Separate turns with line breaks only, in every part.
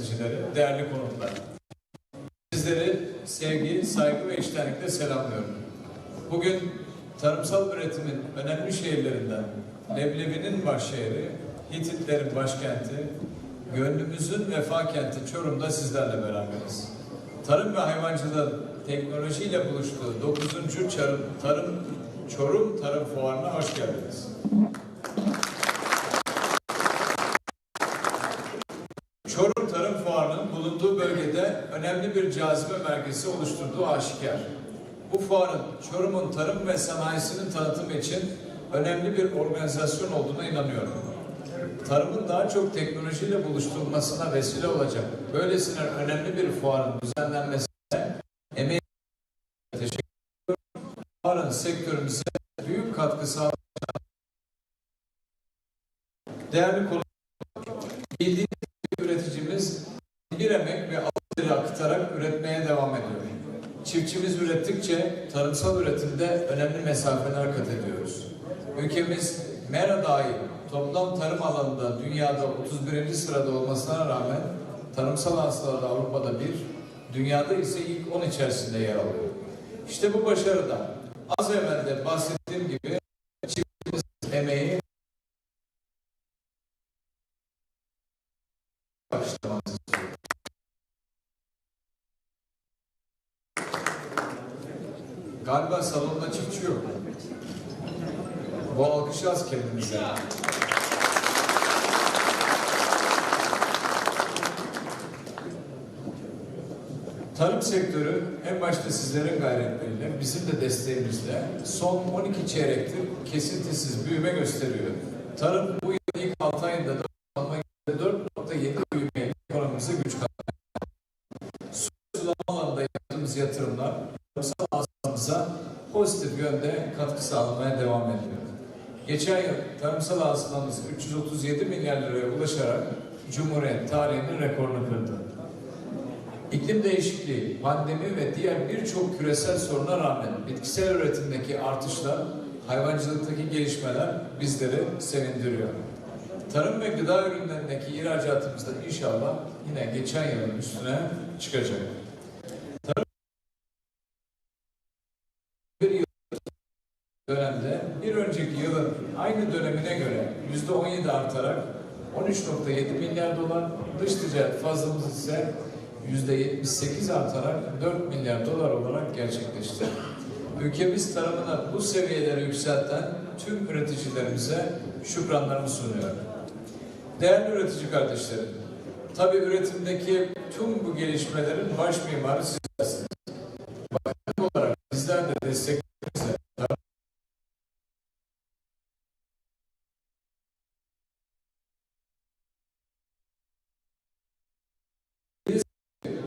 temsilcileri, değerli konuklar. Sizleri sevgi, saygı ve içtenlikle selamlıyorum. Bugün tarımsal üretimin önemli şehirlerinden Leblebi'nin başşehri, Hititlerin başkenti, gönlümüzün vefa kenti Çorum'da sizlerle beraberiz. Tarım ve hayvancılığın teknolojiyle buluştuğu 9. Çarım, Tarım Çorum Tarım Fuarı'na hoş geldiniz. Çorum Tarım Fuarı'nın bulunduğu bölgede önemli bir cazibe merkezi oluşturduğu aşikar. Bu fuarın Çorum'un tarım ve sanayisinin tanıtımı için önemli bir organizasyon olduğuna inanıyorum. Tarımın daha çok teknolojiyle buluşturulmasına vesile olacak böylesine önemli bir fuarın düzenlenmesine emeği teşekkür ediyorum. Fuarın sektörümüze büyük katkı sağlayacak. Değerli konuklar, bildiğiniz gibi üreticimiz bir emek ve altyapı aktarak üretmeye devam ediyor. Çiftçimiz ürettikçe tarımsal üretimde önemli mesafeler kat ediyoruz. Ülkemiz MERA dahil toplam tarım alanında dünyada 31. sırada olmasına rağmen tarımsal hastalarda Avrupa'da bir, dünyada ise ilk 10 içerisinde yer alıyor. İşte bu başarıda az evvel de bahsettiğim gibi çiftçimiz emeği başlamanızı istiyorum. Galiba salonda çiftçi yok. Bu alkışı az kendinize. Tarım sektörü en başta sizlerin gayretleriyle, bizim de desteğimizle son 12 çeyrektir kesintisiz büyüme gösteriyor. Tarım bu katkı sağlamaya devam ediyor. Geçen yıl tarımsal hasılamız 337 milyar liraya ulaşarak Cumhuriyet tarihinin rekorunu kırdı. İklim değişikliği, pandemi ve diğer birçok küresel soruna rağmen bitkisel üretimdeki artışlar, hayvancılıktaki gelişmeler bizleri sevindiriyor. Tarım ve gıda ürünlerindeki ihracatımız da inşallah yine geçen yılın üstüne çıkacak. Tarım bir yıl dönemde bir önceki yılın aynı dönemine göre yüzde 17 artarak 13.7 milyar dolar, dış ticaret fazlamız ise yüzde 78 artarak 4 milyar dolar olarak gerçekleşti. Ülkemiz tarımını bu seviyelere yükselten tüm üreticilerimize şükranlarımı sunuyorum. Değerli üretici kardeşlerim, tabi üretimdeki tüm bu gelişmelerin baş mimarı sizlersiniz.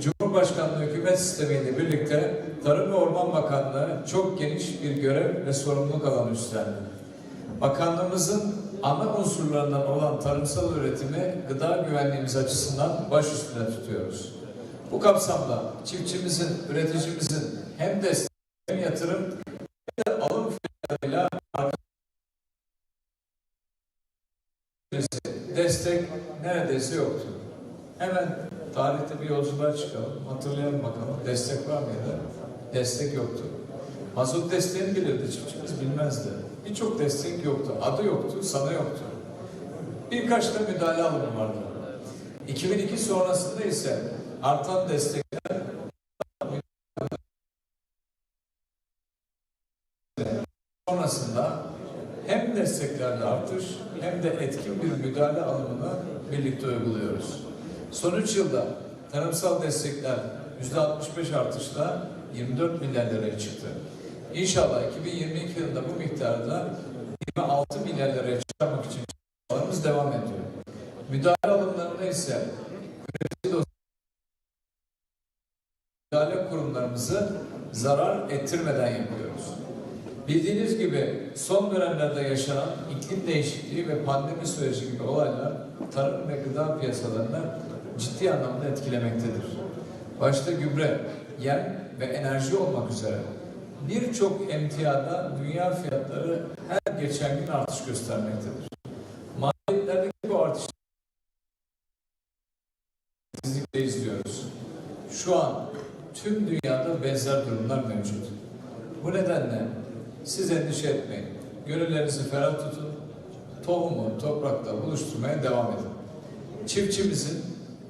Cumhurbaşkanlığı hükümet sistemiyle birlikte Tarım ve Orman Bakanlığı çok geniş bir görev ve sorumluluk alanı üstlendi. Bakanlığımızın ana unsurlarından olan tarımsal üretimi gıda güvenliğimiz açısından baş üstüne tutuyoruz. Bu kapsamda çiftçimizin, üreticimizin hem destek hem yatırım hem de alım fiyatlarıyla destek neredeyse yoktu. Hemen tarihte bir yolculuğa çıkalım. Hatırlayalım bakalım. Destek var mıydı? Destek yoktu. Mazot desteğini bilirdi çiftçimiz bilmezdi. Birçok destek yoktu. Adı yoktu, sanı yoktu. Birkaç da müdahale alımı vardı. 2002 sonrasında ise artan destekler sonrasında hem desteklerde artış hem de etkin bir müdahale alımını birlikte uyguluyoruz. Son 3 yılda tarımsal destekler %65 artışla 24 milyar liraya çıktı. İnşallah 2022 yılında bu miktarda 26 milyar liraya çıkarmak için çalışmalarımız devam ediyor. Müdahale alımlarında ise müdahale kurumlarımızı zarar ettirmeden yapıyoruz. Bildiğiniz gibi son dönemlerde yaşanan iklim değişikliği ve pandemi süreci gibi olaylar tarım ve gıda piyasalarını ciddi anlamda etkilemektedir. Başta gübre, yem ve enerji olmak üzere birçok emtiyada dünya fiyatları her geçen gün artış göstermektedir. Maliyetlerdeki bu artış titizlikle izliyoruz. Şu an tüm dünyada benzer durumlar mevcut. Bu nedenle siz endişe etmeyin. Gönüllerinizi ferah tutun. Tohumu toprakla buluşturmaya devam edin. Çiftçimizin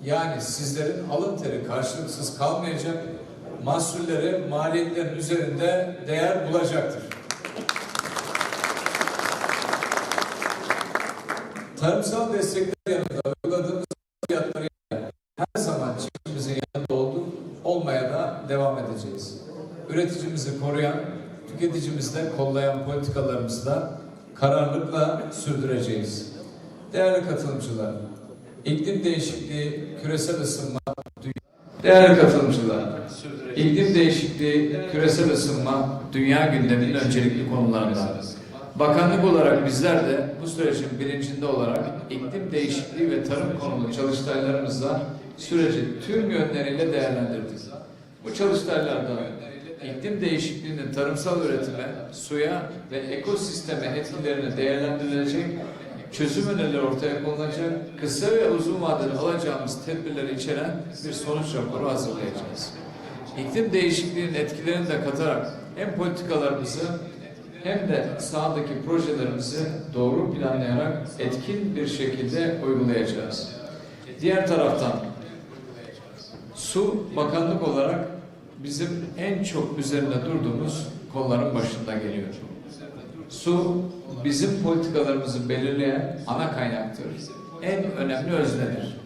yani sizlerin alın teri karşılıksız kalmayacak, mahsulleri maliyetlerin üzerinde değer bulacaktır. Tarımsal destekler yanında uyguladığımız fiyatları her zaman çiftçimizin yanında olduk, olmaya da devam edeceğiz. Üreticimizi koruyan, tüketicimizi de kollayan politikalarımızı da kararlılıkla sürdüreceğiz. Değerli katılımcılar, iklim değişikliği, küresel ısınma, Değerli katılımcılar, iklim değişikliği, küresel ısınma dünya gündeminin öncelikli konularından. Bakanlık olarak bizler de bu sürecin bilincinde olarak iklim değişikliği ve tarım konulu çalıştaylarımızla süreci tüm yönleriyle değerlendirdik. Bu çalıştaylarda iklim değişikliğinin tarımsal üretime, suya ve ekosisteme etkilerini değerlendirilecek, çözüm önerileri ortaya konulacak, kısa ve uzun vadeli alacağımız tedbirleri içeren bir sonuç raporu hazırlayacağız. İklim değişikliğinin etkilerini de katarak hem politikalarımızı hem de sahadaki projelerimizi doğru planlayarak etkin bir şekilde uygulayacağız. Diğer taraftan Su bakanlık olarak bizim en çok üzerinde durduğumuz kolların başında geliyor. Su bizim politikalarımızı belirleyen ana kaynaktır. En önemli öznedir.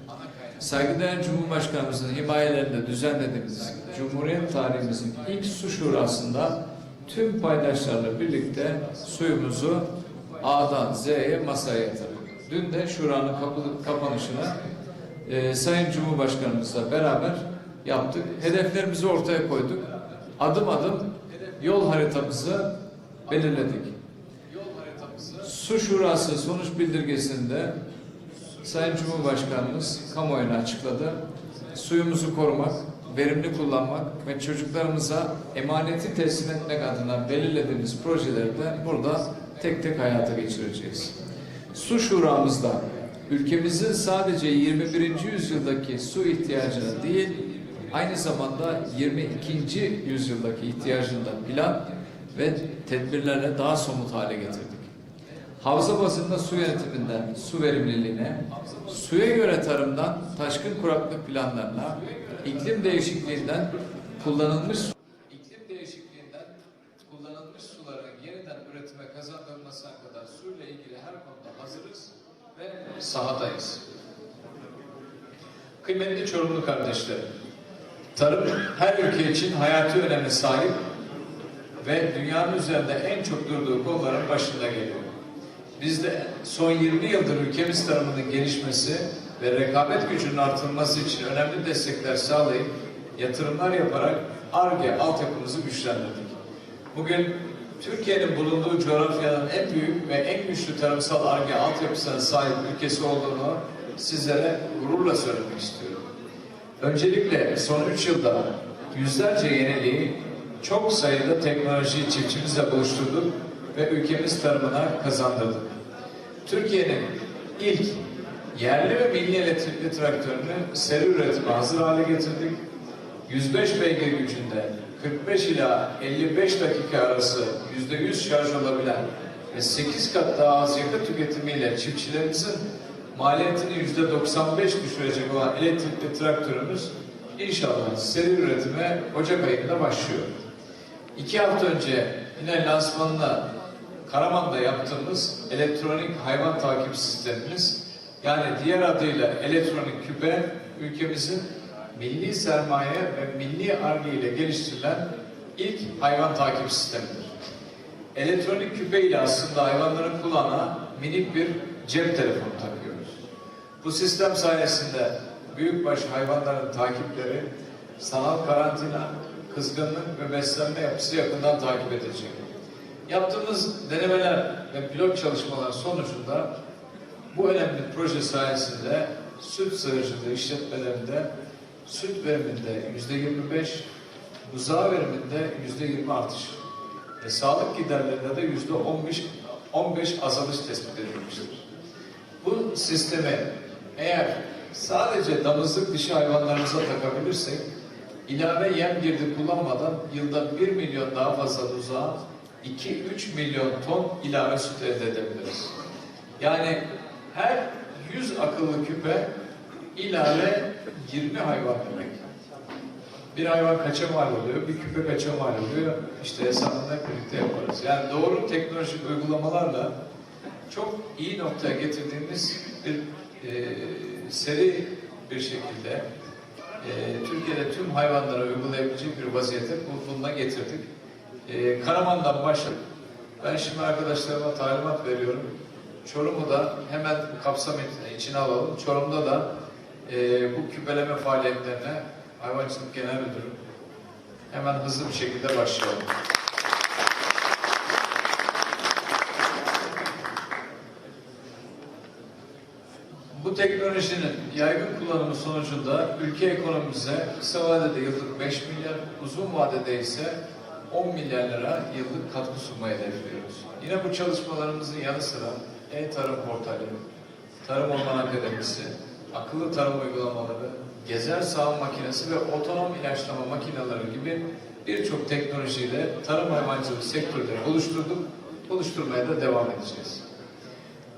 Saygıdeğer Cumhurbaşkanımızın himayelerinde düzenlediğimiz Cumhuriyet tarihimizin ilk su şurasında tüm paydaşlarla birlikte suyumuzu A'dan Z'ye masaya yatırdık. Dün de şuranın kapanışına e, Sayın Cumhurbaşkanımızla beraber yaptık. Hedeflerimizi ortaya koyduk. Adım adım yol haritamızı belirledik. Su Şurası sonuç bildirgesinde Sayın Cumhurbaşkanımız kamuoyuna açıkladı. Suyumuzu korumak, verimli kullanmak ve çocuklarımıza emaneti teslim etmek adına belirlediğimiz projeleri de burada tek tek hayata geçireceğiz. Su Şuramızda ülkemizin sadece 21. yüzyıldaki su ihtiyacını değil, aynı zamanda 22. yüzyıldaki ihtiyacını da plan ve tedbirlerle daha somut hale getirdik. Havza bazında su yönetiminden su verimliliğine, suya göre tarımdan taşkın kuraklık planlarına, iklim değişikliğinden kullanılmış iklim değişikliğinden kullanılmış suların yeniden üretime kazandırılmasına kadar suyla ilgili her konuda hazırız ve sahadayız. Kıymetli Çorumlu kardeşlerim, tarım her ülke için hayati öneme sahip ve dünyanın üzerinde en çok durduğu kolların başında geliyor. Biz de son 20 yıldır ülkemiz tarımının gelişmesi ve rekabet gücünün artırılması için önemli destekler sağlayıp yatırımlar yaparak ARGE altyapımızı güçlendirdik. Bugün Türkiye'nin bulunduğu coğrafyanın en büyük ve en güçlü tarımsal ARGE altyapısına sahip ülkesi olduğunu sizlere gururla söylemek istiyorum. Öncelikle son 3 yılda yüzlerce yeniliği çok sayıda teknolojiyi çiftçimizle buluşturduk ve ülkemiz tarımına kazandırdık. Türkiye'nin ilk yerli ve milli elektrikli traktörünü seri üretime hazır hale getirdik. 105 beygir gücünde 45 ila 55 dakika arası %100 şarj olabilen ve 8 kat daha az yakıt tüketimiyle çiftçilerimizin maliyetini %95 düşürecek olan elektrikli traktörümüz inşallah seri üretime Ocak ayında başlıyor. İki hafta önce yine lansmanına Karaman'da yaptığımız elektronik hayvan takip sistemimiz yani diğer adıyla elektronik küpe ülkemizin milli sermaye ve milli arge ile geliştirilen ilk hayvan takip sistemidir. Elektronik küpe ile aslında hayvanların kulağına minik bir cep telefonu takıyoruz. Bu sistem sayesinde büyükbaş hayvanların takipleri, sanal karantina, kızgınlık ve beslenme yapısı yakından takip edilecek. Yaptığımız denemeler ve pilot çalışmalar sonucunda bu önemli proje sayesinde süt sığırcılığı işletmelerinde süt veriminde yüzde 25, buzağı veriminde yüzde 20 artış ve sağlık giderlerinde de yüzde 15, 15 azalış tespit edilmiştir. Bu sistemi eğer sadece damızlık dişi hayvanlarımıza takabilirsek ilave yem girdi kullanmadan yılda 1 milyon daha fazla buzağa 2-3 milyon ton ilave süt elde edebiliriz. Yani her 100 akıllı küpe ilave 20 hayvan demek. Bir hayvan kaça mal oluyor, bir küpe kaça mal oluyor. İşte hesabını birlikte yaparız. Yani doğru teknolojik uygulamalarla çok iyi noktaya getirdiğimiz bir e, seri bir şekilde e, Türkiye'de tüm hayvanlara uygulayabilecek bir vaziyete bu- bununla getirdik. E, Karaman'dan başladık. Ben şimdi arkadaşlarıma talimat veriyorum. Çorum'u da hemen kapsam içine alalım. Çorum'da da e, bu küpeleme faaliyetlerine Hayvancılık Genel Müdürü hemen hızlı bir şekilde başlayalım. Bu teknolojinin yaygın kullanımı sonucunda ülke ekonomimize kısa vadede yıllık 5 milyar, uzun vadede ise 10 milyar lira yıllık katkı sunmayı hedefliyoruz. Yine bu çalışmalarımızın yanı sıra e-tarım portali, Tarım Orman Akademisi, akıllı tarım uygulamaları, gezer sağım makinesi ve otonom ilaçlama makineleri gibi birçok teknolojiyle tarım hayvancılık sektörleri oluşturduk, oluşturmaya da devam edeceğiz.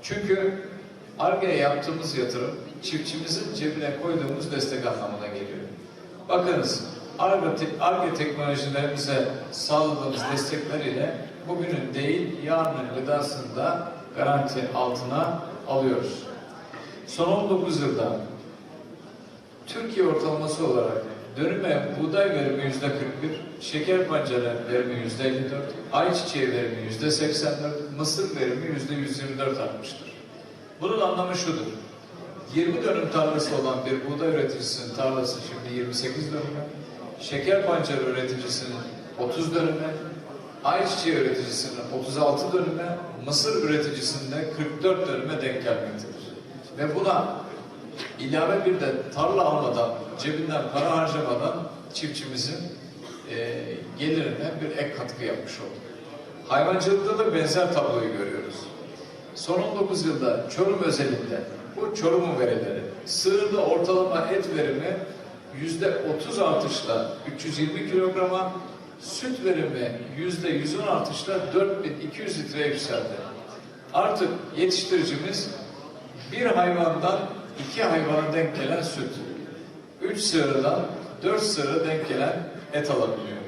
Çünkü Arge'ye yaptığımız yatırım çiftçimizin cebine koyduğumuz destek anlamına geliyor. Bakınız Arge, te- Arge teknolojilerimize sağladığımız destekler ile bugünün değil yarının gıdasını da garanti altına alıyoruz. Son 19 yılda Türkiye ortalaması olarak dönüme buğday verimi yüzde 41, şeker pancarı verimi yüzde 54, ayçiçeği verimi yüzde 84, mısır verimi yüzde 124 artmıştır. Bunun anlamı şudur. 20 dönüm tarlası olan bir buğday üreticisinin tarlası şimdi 28 dönüme, şeker pancarı üreticisinin 30 dönüme, ayçiçeği üreticisinin 36 dönüme, mısır üreticisinin de 44 dönüme denk gelmektedir. Ve buna ilave bir de tarla almadan, cebinden para harcamadan çiftçimizin e, gelirine bir ek katkı yapmış olduk. Hayvancılıkta da benzer tabloyu görüyoruz. Son 19 yılda Çorum özelinde bu Çorum'un verileri, sığırda ortalama et verimi yüzde 30 artışla 320 kilograma, süt verimi yüzde 110 artışla 4200 litreye yükseldi. Artık yetiştiricimiz bir hayvandan iki hayvana denk gelen süt, üç sığırdan dört sığıra denk gelen et alabiliyor.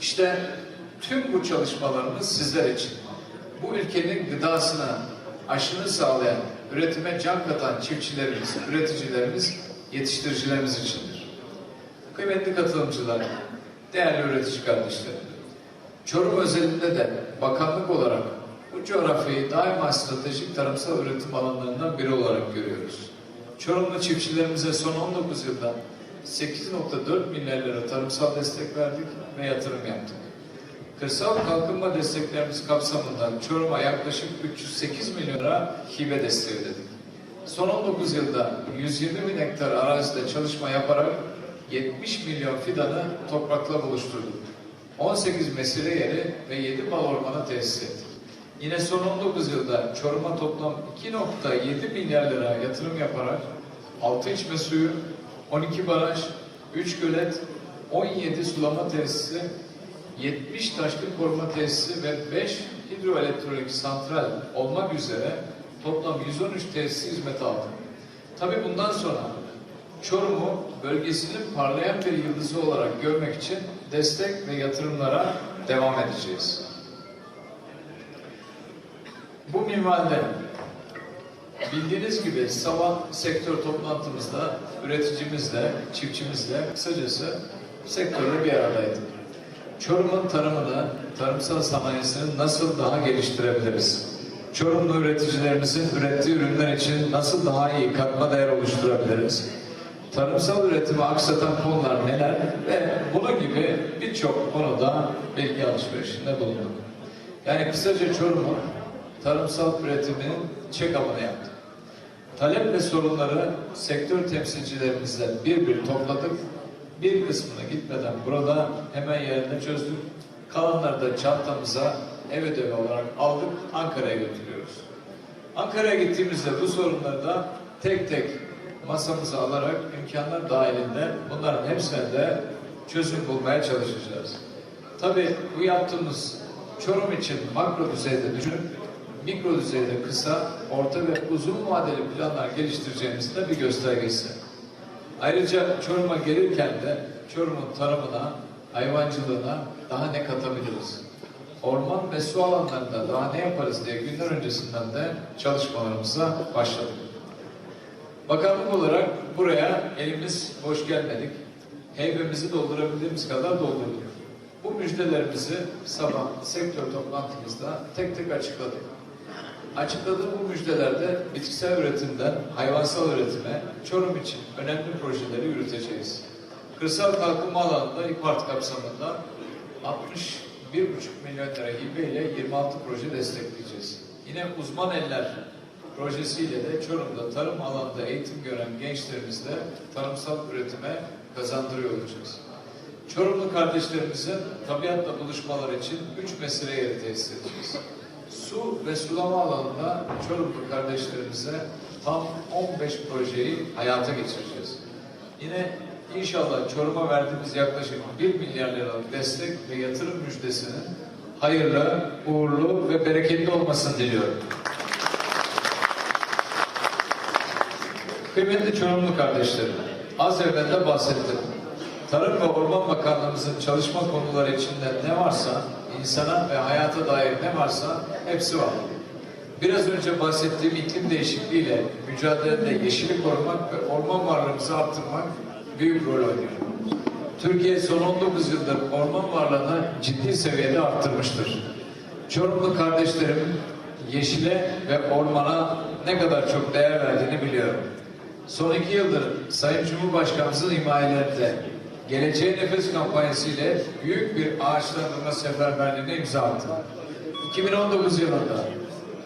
İşte tüm bu çalışmalarımız sizler için. Bu ülkenin gıdasına aşını sağlayan, üretime can katan çiftçilerimiz, üreticilerimiz, yetiştiricilerimiz içindir. Kıymetli katılımcılar, değerli üretici kardeşlerim, Çorum özelinde de bakanlık olarak bu coğrafyayı daima stratejik tarımsal üretim alanlarından biri olarak görüyoruz. Çorumlu çiftçilerimize son 19 yılda 8.4 milyar lira tarımsal destek verdik ve yatırım yaptık. Kırsal kalkınma desteklerimiz kapsamında Çorum'a yaklaşık 308 milyon lira hibe desteği ödedik. Son 19 yılda 120 bin hektar arazide çalışma yaparak 70 milyon fidanı toprakla buluşturduk. 18 mesire yeri ve 7 bal ormanı tesis ettik. Yine son 19 yılda Çorum'a toplam 2.7 milyar lira yatırım yaparak 6 içme suyu, 12 baraj, 3 gölet, 17 sulama tesisi, 70 taşkın koruma tesisi ve 5 hidroelektronik santral olmak üzere toplam 113 tesisi hizmete aldı. Tabii bundan sonra Çorum'u bölgesinin parlayan bir yıldızı olarak görmek için destek ve yatırımlara devam edeceğiz. Bu minvalde bildiğiniz gibi sabah sektör toplantımızda üreticimizle, çiftçimizle kısacası sektörde bir aradaydık. Çorum'un tarımını, tarımsal sanayisini nasıl daha geliştirebiliriz? Çorumlu üreticilerimizin ürettiği ürünler için nasıl daha iyi katma değer oluşturabiliriz? Tarımsal üretimi aksatan konular neler ve bunun gibi birçok konuda bilgi alışverişinde bulunduk. Yani kısaca Çorum'un tarımsal üretiminin check-up'ını yaptık. Talep ve sorunları sektör temsilcilerimizle bir bir topladık. Bir kısmını gitmeden burada hemen yerine çözdük. Kalanları da çantamıza ev ödevi olarak aldık, Ankara'ya götürüyoruz. Ankara'ya gittiğimizde bu sorunları da tek tek masamıza alarak imkanlar dahilinde bunların hepsine de çözüm bulmaya çalışacağız. Tabii bu yaptığımız Çorum için makro düzeyde düşünüp mikro düzeyde kısa, orta ve uzun vadeli planlar geliştireceğimizin de bir göstergesi. Ayrıca Çorum'a gelirken de Çorum'un tarımına, hayvancılığına daha ne katabiliriz? Orman ve su alanlarında daha ne yaparız diye günler öncesinden de çalışmalarımıza başladık. Bakanlık olarak buraya elimiz boş gelmedik. Heybemizi doldurabildiğimiz kadar doldurduk. Bu müjdelerimizi sabah sektör toplantımızda tek tek açıkladık. Açıkladığım bu müjdelerde bitkisel üretimden hayvansal üretime Çorum için önemli projeleri yürüteceğiz. Kırsal kalkınma alanında İPART kapsamında 61,5 milyon lira hibe ile 26 proje destekleyeceğiz. Yine uzman eller projesiyle de Çorum'da tarım alanında eğitim gören gençlerimizle tarımsal üretime kazandırıyor olacağız. Çorumlu kardeşlerimizin tabiatla buluşmaları için üç mesire yeri tesis edeceğiz. Su ve sulama alanında Çorumlu kardeşlerimize tam 15 projeyi hayata geçireceğiz. Yine inşallah Çorum'a verdiğimiz yaklaşık 1 milyar liralık destek ve yatırım müjdesinin hayırlı, uğurlu ve bereketli olmasını diliyorum. Kıymetli Çorumlu kardeşlerim, az evvel de bahsettim. Tarım ve Orman Bakanlığımızın çalışma konuları içinde ne varsa, insana ve hayata dair ne varsa hepsi var. Biraz önce bahsettiğim iklim değişikliğiyle mücadelede yeşili korumak ve orman varlığımızı arttırmak büyük rol oynuyor. Türkiye son 19 yıldır orman varlığını ciddi seviyede arttırmıştır. Çorumlu kardeşlerim yeşile ve ormana ne kadar çok değer verdiğini biliyorum. Son iki yıldır Sayın Cumhurbaşkanımızın himayelerinde Geleceğe Nefes kampanyası ile büyük bir ağaçlandırma seferberliğine imza attı. 2019 yılında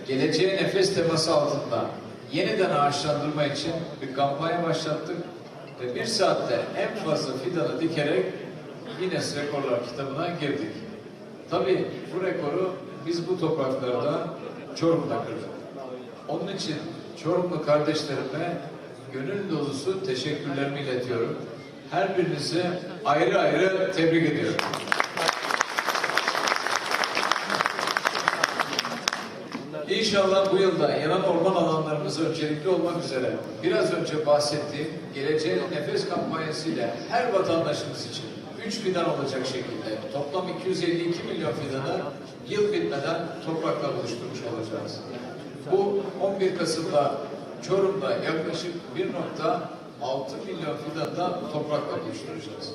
Geleceğe Nefes teması altında yeniden ağaçlandırma için bir kampanya başlattık ve bir saatte en fazla fidanı dikerek Guinness Rekorlar kitabına girdik. Tabii bu rekoru biz bu topraklarda Çorum'da kırdık. Onun için Çorumlu kardeşlerime gönül dolusu teşekkürlerimi iletiyorum. Her birinizi ayrı ayrı tebrik ediyorum. İnşallah bu yılda yanan orman alanlarımız öncelikli olmak üzere biraz önce bahsettiğim Geleceğe Nefes kampanyasıyla her vatandaşımız için 3 fidan olacak şekilde toplam 252 milyon fidanı yıl bitmeden toprakla buluşturmuş olacağız. Bu 11 Kasım'da Çorum'da yaklaşık 1.6 milyon fidanı da toprakla buluşturacağız.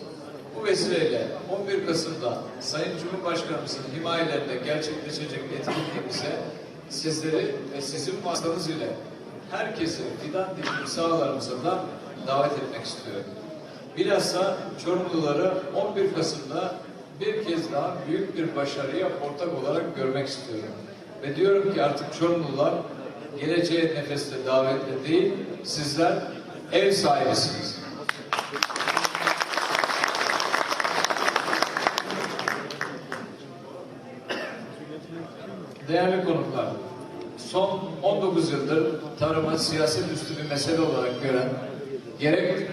Bu vesileyle 11 Kasım'da Sayın Cumhurbaşkanımızın himayelerinde gerçekleşecek etkinliğimize sizleri ve sizin vasıtanız ile herkesi fidan dikim sahalarımıza da davet etmek istiyorum. Bilhassa Çorumluları 11 Kasım'da bir kez daha büyük bir başarıya ortak olarak görmek istiyorum. Ve diyorum ki artık Çorumlular geleceğe nefeste davetle değil, sizler ev sahibisiniz. Değerli konuklar, son 19 yıldır tarıma siyaset üstü bir mesele olarak gören, gerek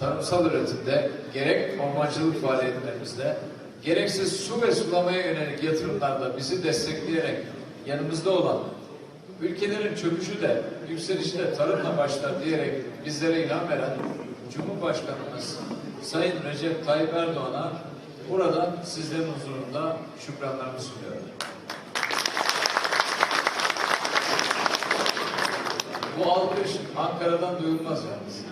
tarımsal üretimde, gerek ormancılık faaliyetlerimizde, gerekse su ve sulamaya yönelik yatırımlarda bizi destekleyerek yanımızda olan, ülkelerin çöküşü de yükselişi de tarımla başlar diyerek bizlere ilham veren Cumhurbaşkanımız Sayın Recep Tayyip Erdoğan'a buradan sizlerin huzurunda şükranlarımı sunuyorum. Bu alkış Ankara'dan duyulmaz yalnız.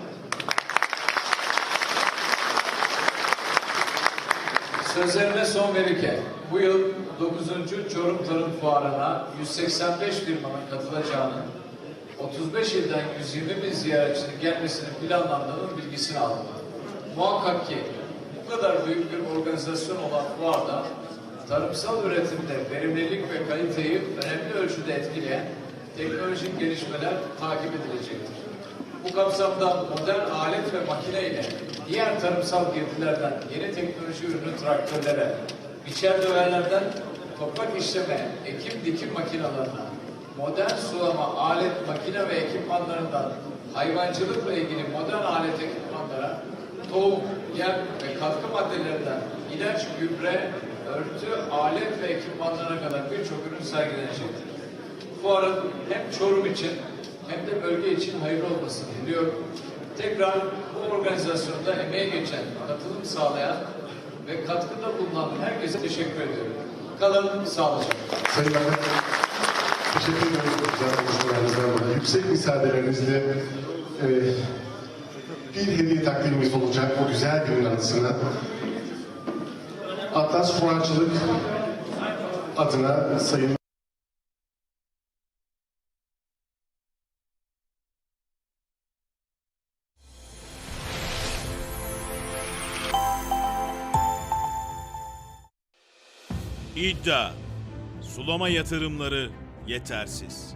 Sözlerime son verirken bu yıl 9. Çorum Tarım Fuarı'na 185 firmanın katılacağını, 35 ilden 120 bin ziyaretçinin gelmesinin planlandığının bilgisini aldım. Muhakkak ki bu kadar büyük bir organizasyon olan fuarda tarımsal üretimde verimlilik ve kaliteyi önemli ölçüde etkileyen teknolojik gelişmeler takip edilecektir. Bu kapsamda modern alet ve makine ile diğer tarımsal girdilerden yeni teknoloji ürünü traktörlere, biçer döverlerden toprak işleme, ekim dikim makinalarına, modern sulama, alet, makine ve ekipmanlarından hayvancılıkla ilgili modern alet ekipmanlara tohum, yem ve katkı maddelerinden ilaç, gübre, örtü, alet ve ekipmanlarına kadar birçok ürün sergilenecektir. Fuarın hem Çorum için hem de bölge için hayırlı olmasını diliyorum. Tekrar bu organizasyonda emeği geçen, katılım sağlayan ve katkıda bulunan herkese teşekkür ediyorum. Kalın sağlıcakla.
Sayın Bakan, teşekkür ediyoruz güzel konuşmalarınızdan dolayı. Yüksek müsaadelerinizle e, bir hediye takdimimiz olacak o güzel günün anısına. Atlas Fuarcılık adına Sayın
İddia. Sulama yatırımları yetersiz.